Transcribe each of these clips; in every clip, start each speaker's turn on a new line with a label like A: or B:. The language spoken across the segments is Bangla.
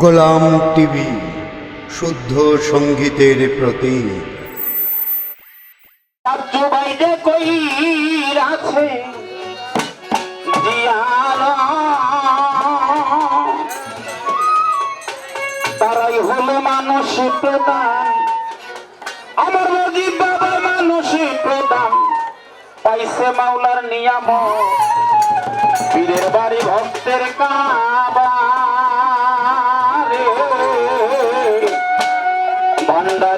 A: গোলাম টিভি, শুদ্ধ সঙ্গীতের
B: জিয়ারা তারাই হলো মানুষ প্রধান। আমার মজিব বাবা মানুষ প্রধান। পাইছে মাওলার নিয়াম পীরের বাড়ি ভক্তের কাবা।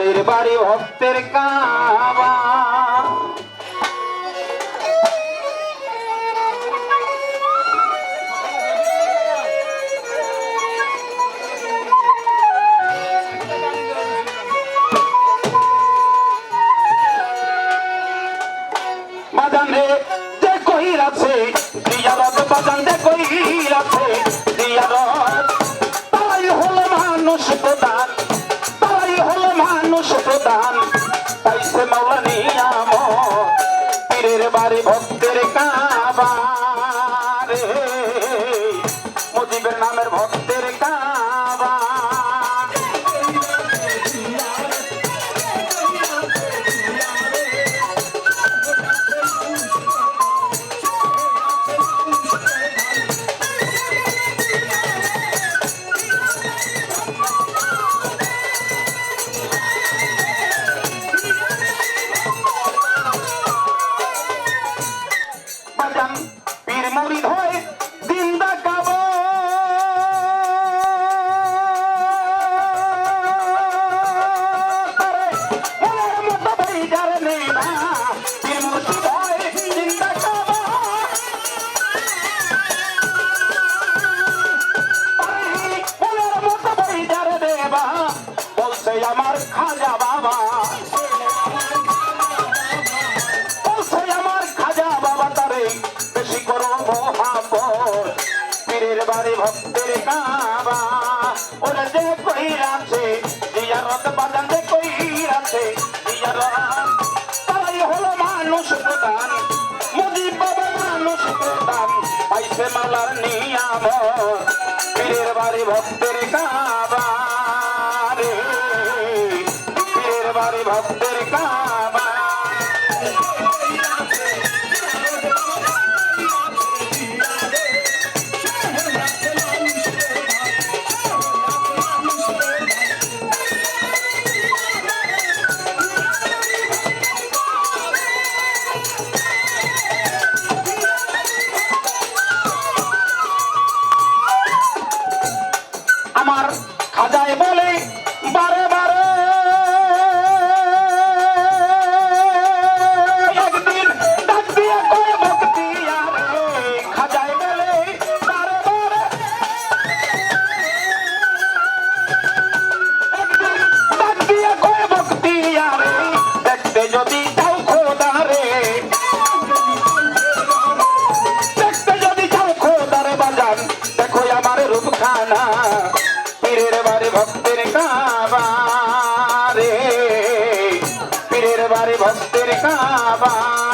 B: ভান্ডারের বাড়ি ভক্তের কাবা। বাজান তাই হলো মানুষ হলো প্রধান পাইছে মৌলানি নিয়াম পীরের বাড়ি ভক্তের কাবা রে মুজিবের নামের ভক্তের ভক্তের কাবা ওরা যে কই আছে জিয়ারত বাজান যে কই আছে জিয়ারত প্রধান মুজিব বাবা মানুষ প্রধান পাইছে মালার নিয়াম পীরের বাড়ি ভক্তের কাবা রে পীরের বাড়ি ভক্তের কাবা খাজায় বলে বারে কাবা